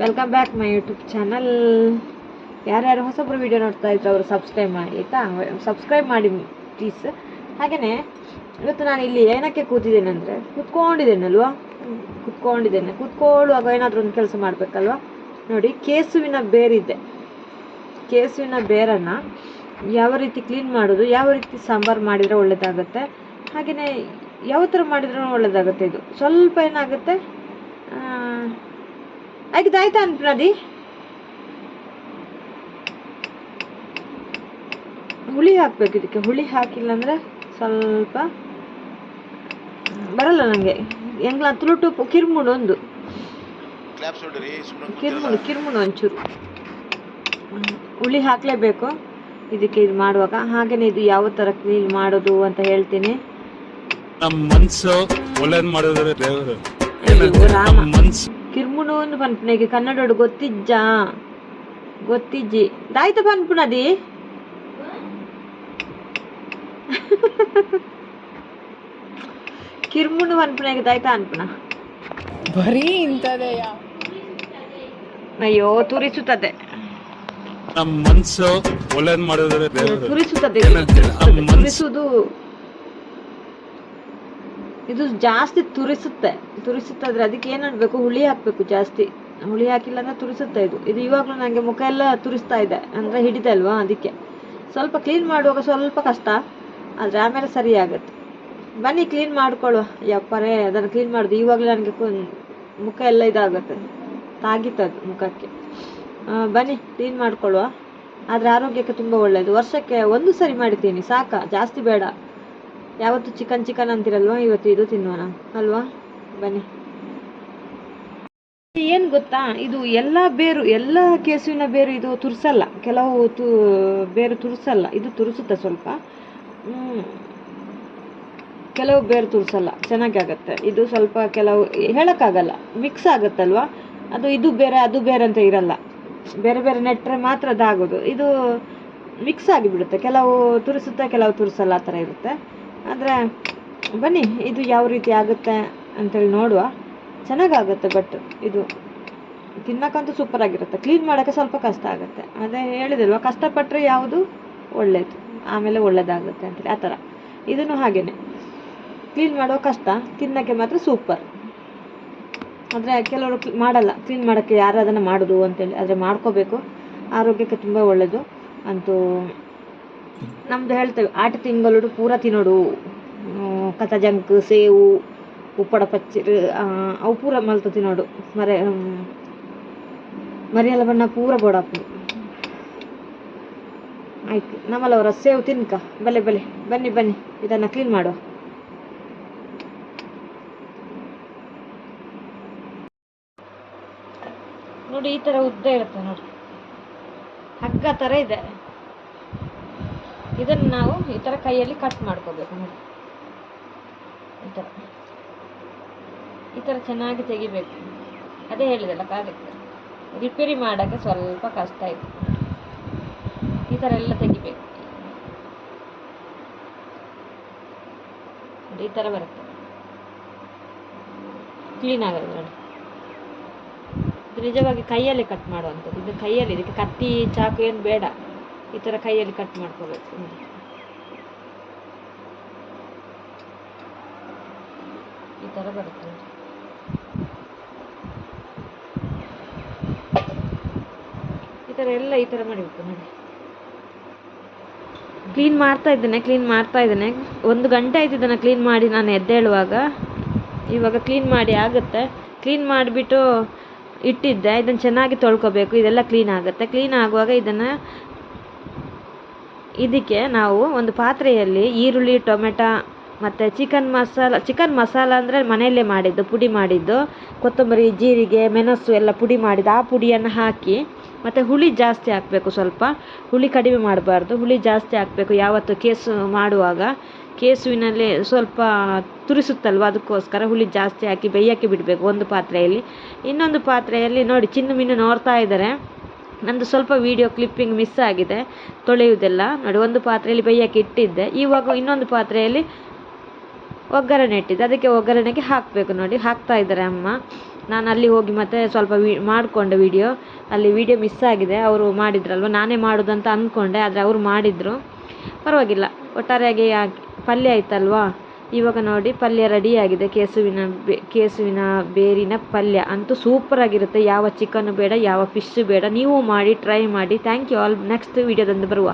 Welcome back my YouTube channel ಯಾರ್ಯಾರು ಹೊಸಬ್ರು video ನೋಡ್ತಾ ಇದ್ರು, ಅವರು ಸಬ್ಸ್ಕ್ರೈಬ್ ಮಾಡಿ, ಆಯಿತಾ? ಸಬ್ಸ್ಕ್ರೈಬ್ ಮಾಡಿ ಪ್ಲೀಸ್ ಹಾಗೆಯೇ ಇವತ್ತು ನಾನು ಇಲ್ಲಿ ಏನಕ್ಕೆ ಕೂತಿದ್ದೇನೆ ಅಂದರೆ, ಕೂತ್ಕೊಂಡಿದ್ದೇನಲ್ವಾ? ಕೂತ್ಕೊಂಡಿದ್ದೇನೆ. ಕೂತ್ಕೊಳ್ಳುವಾಗ ಏನಾದರೂ ಒಂದು ಕೆಲಸ ಮಾಡಬೇಕಲ್ವಾ? ನೋಡಿ, ಕೇಸುವಿನ ಬೇರಿದೆ. ಕೇಸುವಿನ ಬೇರನ್ನು ಯಾವ ರೀತಿ ಕ್ಲೀನ್ ಮಾಡೋದು, ಯಾವ ರೀತಿ ಸಾಂಬಾರು ಮಾಡಿದರೆ ಒಳ್ಳೆಯದಾಗುತ್ತೆ ಹಾಗೆಯೇ ಯಾವ ಥರ ಮಾಡಿದ್ರೂ ಒಳ್ಳೆಯದಾಗುತ್ತೆ ಇದು. ಸ್ವಲ್ಪ ಏನಾಗುತ್ತೆ? ಆಯ್ತು ಆಯ್ತಾ ಅನ್ಪ್ರದಿ. ಹುಳಿ ಹಾಕ್ಬೇಕು ಇದಕ್ಕೆ. ಹುಳಿ ಹಾಕಿಲ್ಲ ಅಂದ್ರೆ ಸ್ವಲ್ಪ ಬರಲ್ಲ ನನಗೆ ಹೆಂಗ್ಲ ತುಳುಟು ಕಿರ್ಮುಡು ಒಂದು. ಕಿರ್ಮುಡು ಕಿರ್ಮುಡು ಒಂಚೂರು. ಹುಳಿ ಹಾಕ್ಲೇಬೇಕು. ಇದಕ್ಕೆ ಇದು ಮಾಡುವಾಗ ಹಾಗೇನೆ ಇದು ಯಾವ ತರ ಕ್ಲೀನ್ ಮಾಡೋದು ಅಂತ ಹೇಳ್ತೀನಿ. ನಮ್ಮ ಮನ್ಸು ಒಳ್ಳೇದು ಮಾಡಿದ್ರೆ ದೇವರು. ಮನ್ಸು ಕಿರ್ಮುಡು ಒಂದು ಪನ್ಪುನೆಗೆ ಕನ್ನಡೋಡು ಗೊತ್ತಿಜ್ಜ? ಗೊತ್ತಿಜ್ಜಿ. ದಾಯ್ತ ಪನ್ಪುನದಿ ಕಿರ್ಮುಡು ಪನ್ಪುನೆಗೆ ದಾಯ್ತ ಅನ್ಪುನ ಬರೀ ಇಂಥದೆಯಾ? ಅಯ್ಯೋ ತುರಿಸುತ್ತದೆ. ನಮ್ಮ ಮನ್ಸು ಒಳ್ಳೇದ್ ಮಾಡಿದ್ರೆ ತುರಿಸುತ್ತದೆ. ತುರಿಸುದು ತುರಿಸುವುದು ಇದು ಜಾಸ್ತಿ ತುರಿಸುತ್ತೆ. ತುರಿಸುತ್ತಾದ್ರೆ ಅದಕ್ಕೆ ಏನ್ ಮಾಡ್ಬೇಕು ಹುಳಿ ಹಾಕಬೇಕು ಜಾಸ್ತಿ. ಹುಳಿ ಹಾಕಿಲ್ಲ ಅಂದ್ರೆ ತುರಿಸುತ್ತೆ ಇದು. ಇದು ಇವಾಗ್ಲೂ ನನಗೆ ಮುಖ ಎಲ್ಲ ತುರಿಸ್ತಾ ಇದೆ. ಅಂದ್ರೆ ಹಿಡಿದೆ ಅಲ್ವಾ ಅದಕ್ಕೆ. ಸ್ವಲ್ಪ ಕ್ಲೀನ್ ಮಾಡುವಾಗ ಸ್ವಲ್ಪ ಕಷ್ಟ. ಆದರೆ ಆಮೇಲೆ ಸರಿ ಆಗುತ್ತೆ. ಬನ್ನಿ ಕ್ಲೀನ್ ಮಾಡ್ಕೊಳ್ಳುವ. ಯಪ್ಪರೇ, ಅದನ್ನು ಕ್ಲೀನ್ ಮಾಡುದು. ಇವಾಗಲೇ ನನಗೆ ಮುಖ ಎಲ್ಲ ಇದಾಗುತ್ತೆ. ತಾಗಿತ್ತದು ಮುಖಕ್ಕೆ. ಬನ್ನಿ ಕ್ಲೀನ್ ಮಾಡಿಕೊಳ್ಳುವ. ಆದರೆ ಆರೋಗ್ಯಕ್ಕೆ ತುಂಬ ಒಳ್ಳೆಯದು ವರ್ಷಕ್ಕೆ ಒಂದು ಸರಿ ಮಾಡಿದ್ದೀನಿ. ಸಾಕ? ಜಾಸ್ತಿ ಬೇಡ. ಯಾವತ್ತು ಚಿಕನ್ ಚಿಕನ್ ಅಂತಿರಲ್ವಾ? ಇವತ್ತು ಇದು ತಿನ್ನೋಣ ಅಲ್ವಾ? ಬನ್ನಿ. ಏನು ಗೊತ್ತಾ? ಇದು ಎಲ್ಲ ಬೇರು, ಎಲ್ಲ ಕೇಸುವಿನ ಬೇರು ಇದು ತುರ್ಸಲ್ಲ. ಕೆಲವು ಬೇರು ತುರ್ಸಲ್ಲ. ಇದು ತುರಿಸುತ್ತೆ ಸ್ವಲ್ಪ. ಕೆಲವು ಬೇರು ತುರ್ಸಲ್ಲ. ಚೆನ್ನಾಗಿ ಆಗುತ್ತೆ ಇದು ಸ್ವಲ್ಪ ಕೆಲವು, ಹೇಳೋಕ್ಕಾಗಲ್ಲ. ಮಿಕ್ಸ್ ಆಗುತ್ತಲ್ವಾ? ಅದು ಇದು ಬೇರೆ, ಅದು ಬೇರೆ ಅಂತ ಇರಲ್ಲ. ಬೇರೆ ಬೇರೆ ನೆಟ್ಟರೆ ಮಾತ್ರ ಅದಾಗೋದು. ಇದು ಮಿಕ್ಸ್ ಆಗಿಬಿಡುತ್ತೆ. ಕೆಲವು ತುರಿಸುತ್ತೆ, ಕೆಲವು ತುರಿಸಲ್ಲ ಆ ಥರ ಇರುತ್ತೆ. ಆದರೆ, ಬನ್ನಿ, ಇದು ಯಾವ ರೀತಿ ಆಗುತ್ತೆ ಅಂತೇಳಿ ನೋಡುವ. ಚೆನ್ನಾಗಾಗುತ್ತೆ ಬಟ್ ಇದು ತಿನ್ನಕ್ಕಂತೂ ಸೂಪರ್ ಆಗಿರುತ್ತೆ. ಕ್ಲೀನ್ ಮಾಡೋಕ್ಕೆ ಸ್ವಲ್ಪ ಕಷ್ಟ ಆಗುತ್ತೆ. ಅದೇ ಹೇಳಿದಲ್ವ ಕಷ್ಟಪಟ್ಟರೆ ಯಾವುದು? ಒಳ್ಳೆಯದು ಆಮೇಲೆ ಒಳ್ಳೆಯದಾಗುತ್ತೆ ಅಂತೇಳಿ. ಆ ಥರ. ಇದನ್ನು ಹಾಗೇ ಕ್ಲೀನ್ ಮಾಡೋ ಕಷ್ಟ, ತಿನ್ನೋಕ್ಕೆ ಮಾತ್ರ ಸೂಪರ್ ಆದರೆ ಕೆಲವರು ಕ್ಲಿ- ಮಾಡಲ್ಲ. ಕ್ಲೀನ್ ಮಾಡೋಕ್ಕೆ ಯಾರು ಅದನ್ನು ಮಾಡೋದು ಅಂತೇಳಿ. ಆದರೆ ಮಾಡ್ಕೋಬೇಕು. ಆರೋಗ್ಯಕ್ಕೆ ತುಂಬ ಒಳ್ಳೆಯದು ಅಂತೂ ನಮ್ಮದು ಹೇಳ್ತೇವೆ, ಆಟ ತಿಂಗಳು ಪೂರ ತಿನ್ನೋಡು ಕಥ ಜಂಕ್ ಸೇವು, ಉಪ್ಪಡ ಪಚ್ಚಿರು ಅವು ಪೂರ ಮಲ್ತು ತಿನ್ನೋಡು. ಮರೆ, ಹ್ಮ್. ಮರಿಯಲ್ಲ ಬಣ್ಣ ಪೂರ ಬೋಡಾಪು ಆಯ್ತು ನಮ್ಮಲ್ಲವರ ಸೇವು ತಿನ್ಕ ಬಲೆ ಬಲೆ ಬನ್ನಿ ಬನ್ನಿ, ಇದನ್ನು ಕ್ಲೀನ್ ಮಾಡುವ. ನೋಡಿ, ಈ ಥರ ಉದ್ದ ಇರುತ್ತೆ ನೋಡಿ. ಹಗ್ಗ ಥರ ಇದೆ. ಇದನ್ನು ನಾವು ಈ ಥರ ಕೈಯಲ್ಲಿ ಕಟ್ ಮಾಡ್ಕೋಬೇಕು. ನೋಡಿ ಈ ಥರ ಈ ಥರ ಚೆನ್ನಾಗಿ ತೆಗಿಬೇಕು. ಅದೇ ಹೇಳಿದಲ್ಲ ಕಾಗಕ್ಕೆ ರಿಪೇರಿ ಮಾಡೋಕ್ಕೆ ಸ್ವಲ್ಪ ಕಷ್ಟ ಇದೆ. ಈ ಥರ ಎಲ್ಲ ತೆಗಿಬೇಕು. ಈ ಥರ ಬರುತ್ತೆ. ಕ್ಲೀನ್ ಆಗೋದು ನೋಡಿ. ನಿಜವಾಗಿ ಕೈಯಲ್ಲಿ ಕಟ್ ಮಾಡುವಂಥದ್ದು. ಇದು ಕೈಯಲ್ಲಿ, ಇದಕ್ಕೆ ಕತ್ತಿ, ಚಾಕು ಏನು ಬೇಡ. ಈ ಥರ ಕೈಯಲ್ಲಿ ಕಟ್ ಮಾಡ್ಕೋಬೇಕು. ಈ ಥರ ಬರುತ್ತೆ. ಈ ಥರ ಎಲ್ಲ ಈ ಥರ ಮಾಡಬೇಕು ನೋಡಿ. ಕ್ಲೀನ್ ಮಾಡ್ತಾ ಇದ್ದೇನೆ ಕ್ಲೀನ್ ಮಾಡ್ತಾ ಇದ್ದೇನೆ. ಒಂದು ಗಂಟೆ ಆಯ್ತು ಇದನ್ನು ಕ್ಲೀನ್ ಮಾಡಿ ನಾನು ಎದ್ದೇಳುವಾಗ. ಇವಾಗ ಕ್ಲೀನ್ ಮಾಡಿ ಆಗುತ್ತೆ. ಕ್ಲೀನ್ ಮಾಡಿಬಿಟ್ಟು ಇಟ್ಟಿದ್ದೆ. ಇದನ್ನು ಚೆನ್ನಾಗಿ ತೊಳ್ಕೊಬೇಕು. ಇದೆಲ್ಲ ಕ್ಲೀನ್ ಆಗುತ್ತೆ. ಕ್ಲೀನ್ ಆಗುವಾಗ ಇದನ್ನು ಇದಕ್ಕೆ ನಾವು ಒಂದು ಪಾತ್ರೆಯಲ್ಲಿ ಈರುಳ್ಳಿ, ಟೊಮೆಟೊ ಮತ್ತು ಚಿಕನ್ ಮಸಾಲ ಚಿಕನ್ ಮಸಾಲ ಅಂದರೆ ಮನೆಯಲ್ಲೇ ಮಾಡಿದ್ದು, ಪುಡಿ ಮಾಡಿದ್ದು. ಕೊತ್ತಂಬರಿ, ಜೀರಿಗೆ, ಮೆಣಸು ಎಲ್ಲ ಪುಡಿ ಮಾಡಿದ್ದು. ಆ ಪುಡಿಯನ್ನು ಹಾಕಿ ಮತ್ತು ಹುಳಿ ಜಾಸ್ತಿ ಹಾಕಬೇಕು ಸ್ವಲ್ಪ. ಹುಳಿ ಕಡಿಮೆ ಮಾಡಬಾರ್ದು. ಹುಳಿ ಜಾಸ್ತಿ ಹಾಕಬೇಕು. ಯಾವತ್ತು ಕೇಸು ಮಾಡುವಾಗ ಕೇಸುವಿನಲ್ಲಿ ಸ್ವಲ್ಪ ತುರಿಸುತ್ತಲ್ವ? ಅದಕ್ಕೋಸ್ಕರ ಹುಳಿ ಜಾಸ್ತಿ ಹಾಕಿ ಬೇಯಕ್ಕೆ ಬಿಡಬೇಕು ಒಂದು ಪಾತ್ರೆಯಲ್ಲಿ. ಇನ್ನೊಂದು ಪಾತ್ರೆಯಲ್ಲಿ ನೋಡಿ, ಚಿನ್ನು ಮಿನ್ನು ನೋಡ್ತಾ ಇದ್ದಾರೆ. ನಂದು ಸ್ವಲ್ಪ ವಿಡಿಯೋ ಕ್ಲಿಪ್ಪಿಂಗ್ ಮಿಸ್ ಆಗಿದೆ. ತೊಳೆಯುವುದೆಲ್ಲ. ನೋಡಿ, ಒಂದು ಪಾತ್ರೆಯಲ್ಲಿ ಬೇಯಕ್ಕೆ ಇಟ್ಟಿದ್ದೆ. ಇವಾಗ ಇನ್ನೊಂದು ಪಾತ್ರೆಯಲ್ಲಿ ಒಗ್ಗರಣೆ ಇಟ್ಟಿದ್ದೆ. ಅದಕ್ಕೆ ಒಗ್ಗರಣೆಗೆ ಹಾಕಬೇಕು ನೋಡಿ. ಹಾಕ್ತಾ ಇದ್ದಾರೆ ಅಮ್ಮ. ನಾನು ಅಲ್ಲಿ ಹೋಗಿ ಮತ್ತೆ ಸ್ವಲ್ಪ ವಿ, ಮಾಡಿಕೊಂಡೆ ವಿಡಿಯೋ ಅಲ್ಲಿ ವಿಡಿಯೋ ಮಿಸ್ ಆಗಿದೆ. ಅವರು ಮಾಡಿದ್ರಲ್ವ? ನಾನೇ ಮಾಡೋದಂತ ಅಂದ್ಕೊಂಡೆ, ಆದರೆ ಅವರು ಮಾಡಿದರು. ಪರವಾಗಿಲ್ಲ. ಒಟ್ಟಾರೆಯಾಗಿ ಪಲ್ಯ ಆಯ್ತಲ್ವಾ? ಇವಾಗ ನೋಡಿ, ಪಲ್ಯ ರೆಡಿಯಾಗಿದೆ. ಕೇಸುವಿನ ಬೆ, ಕೇಸುವಿನ ಬೇರಿನ ಪಲ್ಯ. ಅಂತೂ ಸೂಪರಾಗಿರುತ್ತೆ ಯಾವ ಚಿಕನ್ ಬೇಡ, ಯಾವ ಫಿಶ್ ಬೇಡ. ನೀವು ಮಾಡಿ ಟ್ರೈ ಮಾಡಿ. ಥ್ಯಾಂಕ್ ಯು ಆಲ್ ನೆಕ್ಸ್ಟ್ ವಿಡಿಯೋದೊಂದು ಬರುವ.